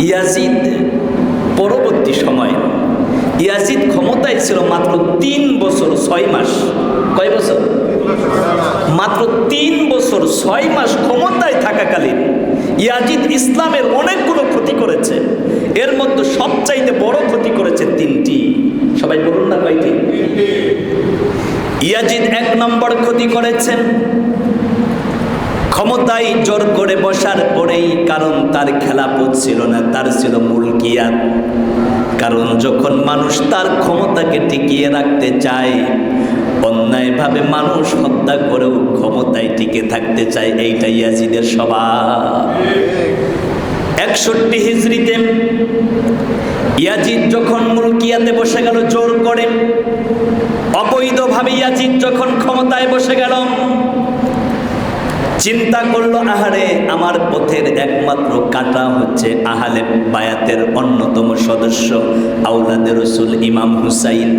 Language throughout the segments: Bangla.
ইয়াজিদ পরবর্তী সময়ে। ইয়াজিদ ক্ষমতায় ছিল মাত্র তিন বছর ছয় মাস। কয় বছর? মাত্র তিন বছর ছয় মাস ক্ষমতায় থাকাকালীন ইয়াজিদ ইসলামের অনেকগুলো ক্ষতি করেছে। এর মধ্যে সবচাইতে বড় ক্ষতি করেছে তিনটি। সবাই বলুন না কয়টি? ইয়াজিদ এক নম্বর ক্ষতি করেছেন। ক্ষমতায় জোর করে বসার পরেই কারণ তার খেলাপথ ছিল না, তার ছিল মুলকিয়াত কারণ যখন মানুষ তার ক্ষমতাকে টিকিয়ে রাখতে চায়, অন্যায়ভাবে মানুষ হত্যা করেও ক্ষমতায় টিকে থাকতে চায়, এইটাই ইয়াজিদের স্বভাব। একষট্টি হিজড়িতে ইয়াজিদ যখন মুলকিয়াতে বসে গেল, জোর করে। অবৈধভাবে ইয়াজিদ যখন ক্ষমতায় বসে গেল চিন্তা করল, আহারে, আমার পথের একমাত্র কাটা হচ্ছে আহালে বায়াতের অন্যতম সদস্য আউলাদের রসুল ইমাম হুসাইন।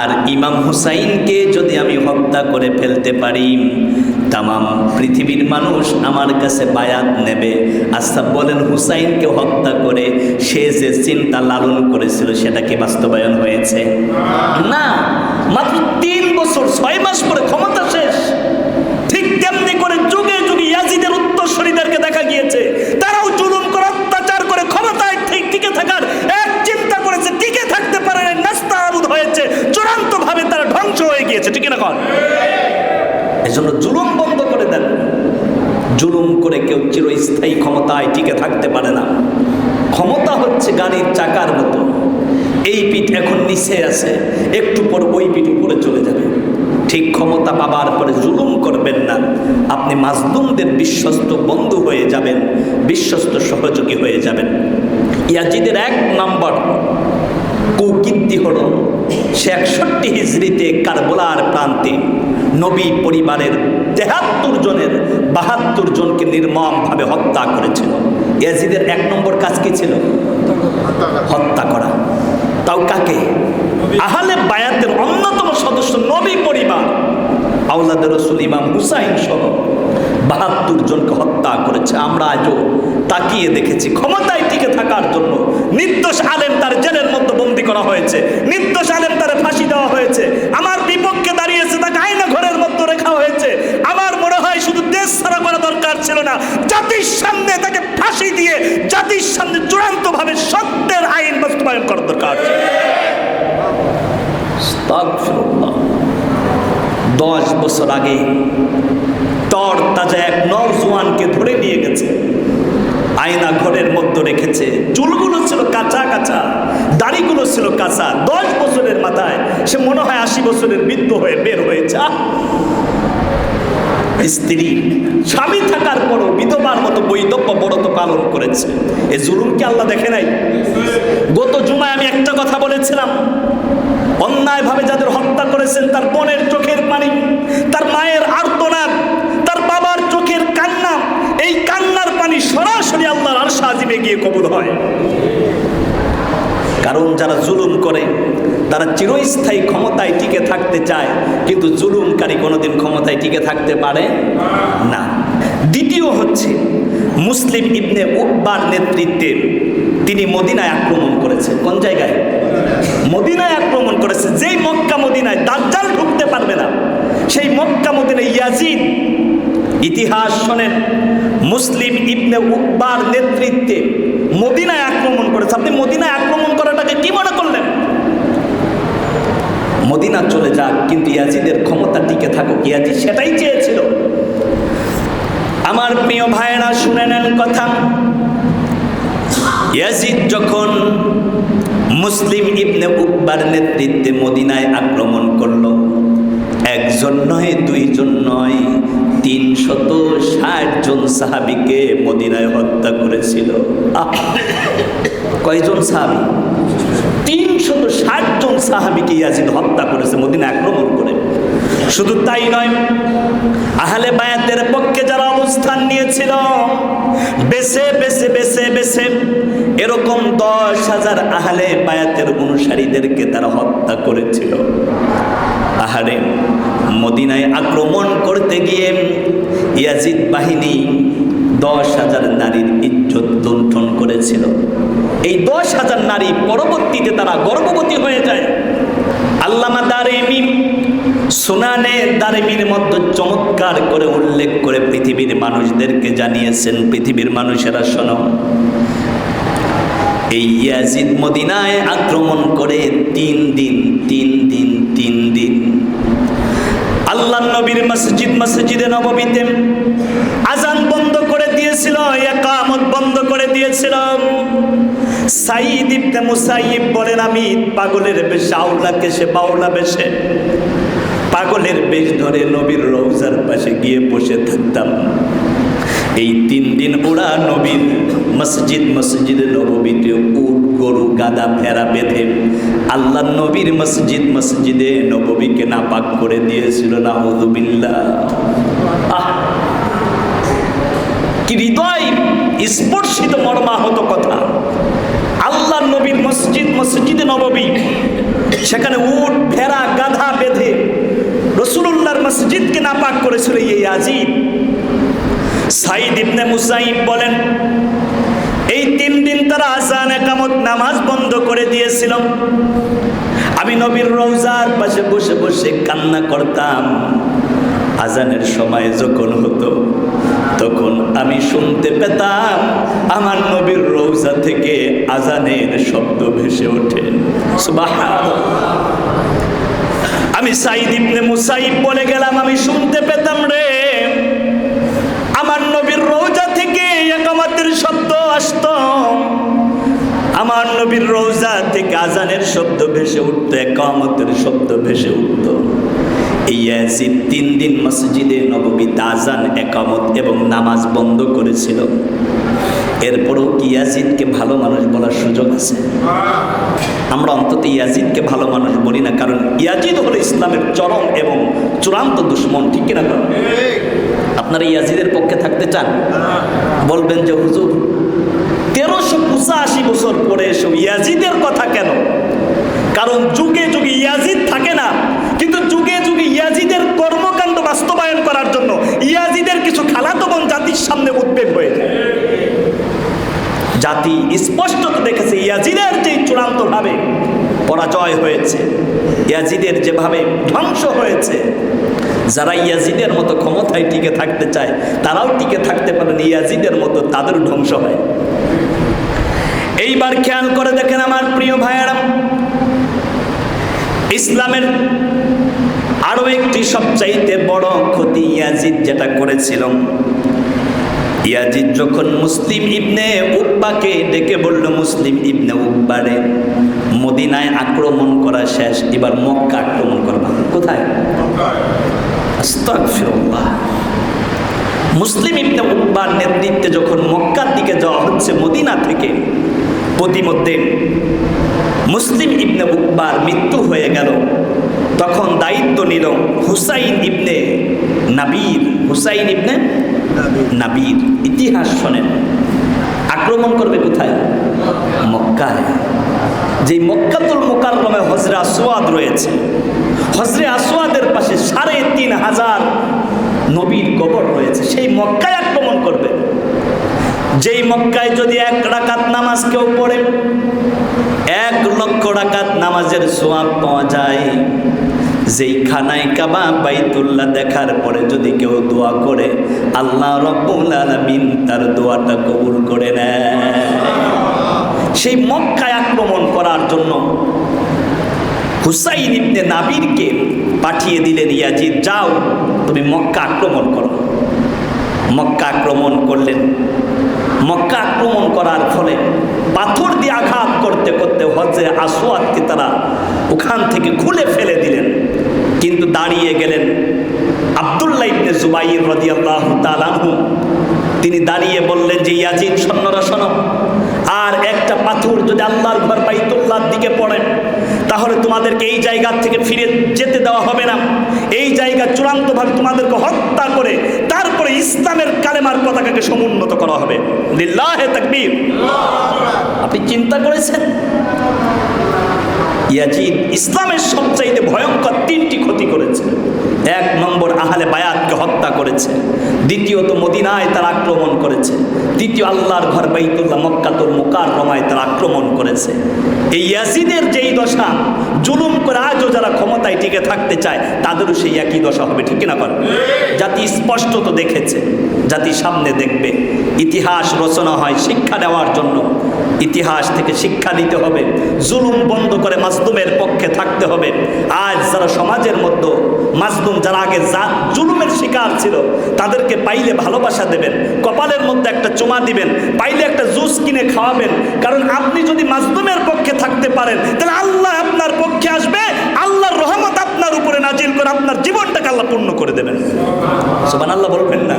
আর ইমাম হুসাইনকে যদি আমি হত্যা করে ফেলতে পারি, তামাম পৃথিবীর মানুষ আমার কাছে বায়াত নেবে। আচ্ছা বলেন, হুসাইনকে হত্যা করে সে যে চিন্তা লালন করেছিল, সেটা কি বাস্তবায়ন হয়েছে? না, মাত্র তিন বছর, ছয় মাস পরে ক্ষমতা শেষ ঠিক তেমনি করে যুগে যুগে ইয়াজিদের উত্তরসূরিদেরকে দেখা গিয়েছে তারাও জুলুম করে অত্যাচার করে ক্ষমতায় ঠিক টিকে থাকার এক চিন্তা করেছে টিকে থাকতে পারে নাই, নাস্তানাবুদ হয়েছে চূড়ান্ত ভাবে তারা ধ্বংস হয়ে গিয়েছে ঠিক না কর এজন্য জুলুম বন্ধ করে দেন। জুলুম করে কেউ চিরস্থায়ী ক্ষমতায় টিকে থাকতে পারে না। ক্ষমতা হচ্ছে গাড়ির চাকার মতো। এই পিঠ এখন নিচে আছে, একটু পর ওই পিঠ উপরে চলে যাবে। ঠিক ক্ষমতা পাবার পরে জুলুম করবেন না। আপনি মাজলুমদের বিশ্বস্ত বন্ধু হয়ে যাবেন, বিশ্বস্ত সহযোগী হয়ে যাবেন। ইয়াজিদের এক নম্বর কুকীর্তি হল সে একষট্টি হিজড়িতে কারবোলার প্রান্তে নবী পরিবারের তেহাত্তর জনের বাহাত্তর জনকে নির্মমভাবে হত্যা করেছিল। ইয়াজিদের এক নম্বর কাজ কি ছিল? হত্যা করা। তাও কাকে? আহলে বায়াতের অন্যতম সদস্য নবী পরিবার আউলাদের রসুল ইমাম হুসাইন সহ বাহাত্তর জনকে হত্যা করেছে। আমরা আজও তাকিয়ে দেখেছি, ক্ষমতায় টিকে থাকার জন্য। নির্দোষ আলেম তার জেলের মধ্যে বন্দি করা হয়েছে। নির্দোষ আলেম তার ফাঁসি দেওয়া হয়েছে। আমার বিপক্ষে দাঁড়িয়েছে, তাকে আয়না ঘরের মধ্যে রেখা হয়েছে। আমার মনে হয় শুধু দেশ ছাড়া করা দরকার ছিল না। জাতির সামনে তাকে ফাঁসি দিয়ে জাতির সামনে চূড়ান্ত ভাবে সত্যের আইন বাস্তবায়ন করার দরকার দশ বছর আগে তর তাজা এক নওজোয়ানকে ধরে নিয়ে গেছে। আয়না ঘরের মধ্যে রেখেছে। চুলগুলো ছিল কাঁচা কাঁচা, দাড়িগুলো ছিল কাঁচা। দশ বছরের মাথায় সে মনে হয় আশি বছরের বৃদ্ধ হয়ে বের হয়েছে। স্ত্রী, স্বামী থাকার পরও বিধবার মতো বৈধব্য বরত পালন করেছে। এ জুলুমকে আল্লাহ দেখে নাই? গত জুমায় আমি একটা কথা বলেছিলাম। অন্যায়ভাবে যাদের হত্যা করেছেন তার বোনের চোখের পানি তার মায়ের আর্তনাদ তার বাবার চোখের কান্না এই কান্নার পানি সরাসরি আল্লাহর আর সাজিবে গিয়ে কবুল হয় কারণ যারা জুলুম করে তারা চিরস্থায়ী ক্ষমতায় টিকে থাকতে চায়, কিন্তু জুলুমকারী কোনোদিন ক্ষমতায় টিকে থাকতে পারে না। দ্বিতীয় হচ্ছে মুসলিম ইবনে উকবার নেতৃত্বে তিনি মদিনায় আক্রমণ করেছেন কোন জায়গায়? মদিনায় আক্রমণ করেছে। যেই মক্কা মদিনায় দাজ্জাল ঢুকতে পারবে না, সেই মক্কা মদিনায় ইয়াজিদ ইতিহাস শোনেন, মুসলিম ইবনে উকবার নেতৃত্বে মদিনায় আক্রমণ করেছে। আপনি মদিনায় আক্রমণ করাটাকে কি মনে করলেন? মদিনা চলে যাক, কিন্তু ইয়াজিদের ক্ষমতা টিকে থাকুক, ইয়াজিদ সেটাই চেয়েছিল। আমার প্রিয় ভাইয়েরা, শুনে নেন কথা। ইয়াজিদ যখন মুসলিম ইবনে উকবার নেতৃত্বে মদিনায় আক্রমণ করল, একজন নয়, দুইজন নয়, তিনশত ষাট জন সাহাবিকে মদিনায় হত্যা করেছিল! কয়জন সাহাবি? তিনশত ষাট জন সাহাবিকে ইয়াজিদ হত্যা করেছে, মদিনা আক্রমণ করে শুধু তাই নয়, আহলে বায়াতের পক্ষে যারা অবস্থান নিয়েছিল, বেছে বেছে বেছে বেছে, এরকম দশ হাজার আহলে বায়াতের অনুসারীদেরকে তারা হত্যা করেছিল। আহারে, মদিনায় আক্রমণ করতে গিয়ে ইয়াজিদ বাহিনী দশ হাজার নারীর ইজ্জত করেছিল এই দশ হাজার নারী পরবর্তীতে তারা গর্ভবতী হয়ে যায়। আল্লামা দারেমি সুনানে দারেমির মধ্যে চমৎকার করে উল্লেখ করে পৃথিবীর মানুষদেরকে জানিয়েছেন, পৃথিবীর মানুষেরা শোনো। এই ইয়াজিদ মদিনায় আক্রমণ করে তিন দিন তিন দিন তিন দিন। আল্লাহ নবীর মসজিদ, মসজিদে নববীতে ইবনে মুসাইব বলেন, আমি পাগলের বেশে আউলাকে সে বাউলা বেশে। পাগলের বেশ ধরে নবীর রৌজার পাশে গিয়ে বসে থাকতাম। এই তিন দিন ওরা নবীর মসজিদ, মসজিদে নবীতে উট, গরু গাদা ফেরা বেঁধে আল্লাহ নবীর মসজিদ, মসজিদে নবীকে নাপাক করে দিয়েছিল। না হদুবিল্লা আহ! কি হৃদয় স্পর্শিত মর্মাহত কথা। মসজিদ নববী, সেখানে উট, ভেড়া, গাধা বেঁধে রসুল্লাহর মসজিদকে নাপাক করেছিল এই আজিব। সাইদ ইবনে মুসাইব বলেন, এই তিন দিন তারা আজান একামত, নামাজ বন্ধ করে দিয়েছিল। আমি নবীর রৌজার পাশে বসে বসে কান্না করতাম। আজানের সময় যখন হতো, তখন আমি শুনতে পেতাম আমার নবীর রৌজা থেকে আজানের শব্দ ভেসে ওঠে। আমি সাইদ ইবনে মুসাইব বলে গেলাম, আমি শুনতে পেতাম রে। আমার নবীর রৌজা থেকে একামাতের শব্দ আসত। আমার নবীর রৌজা থেকে আজানের শব্দ ভেসে উঠতো, একামতের শব্দ ভেসে উঠত। ইয়াজিদ তিন দিন মসজিদে নববীতে আজান একামত এবং নামাজ বন্ধ করেছিল। এরপরও কি ইয়াজিদকে ভালো মানুষ বলার সুযোগ আছে? আমরা অন্তত ইয়াজিদকে ভালো মানুষ বলি না, কারণ ইয়াজিদ হলো ইসলামের চরম এবং চূড়ান্ত দুশ্মন, ঠিক কিনা কারণ আপনারা ইয়াজিদের পক্ষে থাকতে চান? বলবেন যে, হুজুর, তেরোশো পঁচাশি বছর পরে এসে ইয়াজিদের কথা কেন? কারণ যুগে যুগে ইয়াজিদ থাকে না কিন্তু যুগে যুগে ইয়াজিদের কর্মকাণ্ড বাস্তবায়ন করার জন্য ইয়াজিদের কিছু খালাতো বোন জাতির সামনে উদ্বেগ হয়ে যায় জাতি স্পষ্ট দেখেছে ইয়াজিদের যে চূড়ান্তভাবে পরাজয় হয়েছে, ইয়াজিদের যেভাবে ধ্বংস হয়েছে, যারা ইয়াজিদের মতো ক্ষমতায় টিকে থাকতে চায়, তারাও টিকে থাকতে পারেন, ইয়াজিদের মতো তাদের ধ্বংস হয়। এইবার খেয়াল করে দেখেন আমার প্রিয় ভাইয়েরা, ইসলামের আরও একটি সবচাইতে বড় ক্ষতি ইয়াজিদ যেটা করেছিল ইয়াজিদ যখন মুসলিম ইবনে উব্বাকে ডেকে বলল, মুসলিম ইবনে উব্বারে, মদিনায় আক্রমণ করা শেষ, এবার মক্কা আক্রমণ করবা। কোথায়? মুসলিম ইবনে উব্বার নেতৃত্বে যখন মক্কার দিকে যাওয়া হচ্ছে, মদিনা থেকে প্রতিমধ্যে মুসলিম ইবনে উব্বার মৃত্যু হয়ে গেল। তখন দায়িত্ব নিল হুসাইন ইবনে নাবির, হুসাইন ইবনে নাবির। ইতিহাস শোনেন, আক্রমণ করবে কোথায়? মক্কায়। যে মক্কাতুল মোকাররমে হজরে আসওয়াদ রয়েছে হজরে আসওয়াদের পাশে সাড়ে তিন হাজার নবীর কবর রয়েছে, সেই মক্কায় আক্রমণ করবে। যেই মক্কায় যদি এক রাকাত নামাজ কেউ পড়ে এক লক্ষ রাকাত নামাজের সোয়াব পাওয়া যায়। যেই খানায় কাবা বাইতুল্লাহ দেখার পরে যদি কেউ দোয়া করে, আল্লাহ রব্বুল তার দোয়াটা কবুল করে নেয়। সেই মক্কায় আক্রমণ করার জন্য হুসাইন ইবনে নাবিরকে পাঠিয়ে দিলেন, ইয়াজিদ, যাও, তুমি মক্কা আক্রমণ করো। মক্কা আক্রমণ করলেন। মক্কা আক্রমণ করার ফলে পাথর দিয়ে আঘাত করতে করতে হজে আসোয়াদকে তারা ওখান থেকে খুলে ফেলে দিলেন। কিন্তু দাঁড়িয়ে গেলেন আবদুল্লাহ ইবনে জুবাইর রাদিয়াল্লাহু তাআলাহু তিনি দাঁড়িয়ে বললেন যে, ইয়াজিদ, সৈন্যরা, শোনো, আর একটা পাথর যদি আল্লাহর ঘর বাইতুল্লাহর দিকে পড়ে, তাহলে তোমাদেরকে এই জায়গা থেকে ফিরে যেতে দেওয়া হবে না। এই জায়গা চূড়ান্তভাবে তোমাদেরকে হত্যা করে তারপরে ইসলামের কালেমার পতাকাকে সমুন্নত করা হবে। লিল্লাহে তাকবীর। চিন্তা করেছেন? ইয়াজিদ ইসলামের সবচাইতে ভয়ঙ্কর তিনটি ক্ষতি করেছে। এক নম্বর, আহলে বায়াতকে হত্যা করেছে। দ্বিতীয়ত, মদিনায় তার আক্রমণ করেছে। তৃতীয়, আল্লাহর ঘর বাইতুল্লাহ মক্কাতুল মোকার রমায় তার আক্রমণ করেছে। এই ইয়াজিদের যেই দশা, জুলুম করে আজও যারা ক্ষমতায় টিকে থাকতে চায়, তাদেরও সেই একই দশা হবে, ঠিক কিনা করেন জাতি স্পষ্ট তো দেখেছে, জাতি সামনে দেখবে। ইতিহাস রচনা হয় শিক্ষা দেওয়ার জন্য। ইতিহাস থেকে শিক্ষা দিতে হবে, জুলুম বন্ধ করে মাজলুমের পক্ষে থাকতে হবে। আজ যারা সমাজের মধ্যে, মাজলুম যারা আগে জুলুমের শিকার ছিল, তাদেরকে পাইলে ভালোবাসা দেবেন, কপালের মধ্যে একটা চুমা দিবেন, পাইলে একটা জুস কিনে খাওয়াবেন। কারণ আপনি যদি মাজলুমের পক্ষে থাকতে পারেন, তাহলে আল্লাহ আপনার পক্ষে আসবে, আল্লাহর রহমত আপনার উপরে নাজিল করে আপনার জীবনটাকে আল্লাহ পূর্ণ করে দেবেন। সুবান আল্লাহ বলবেন না।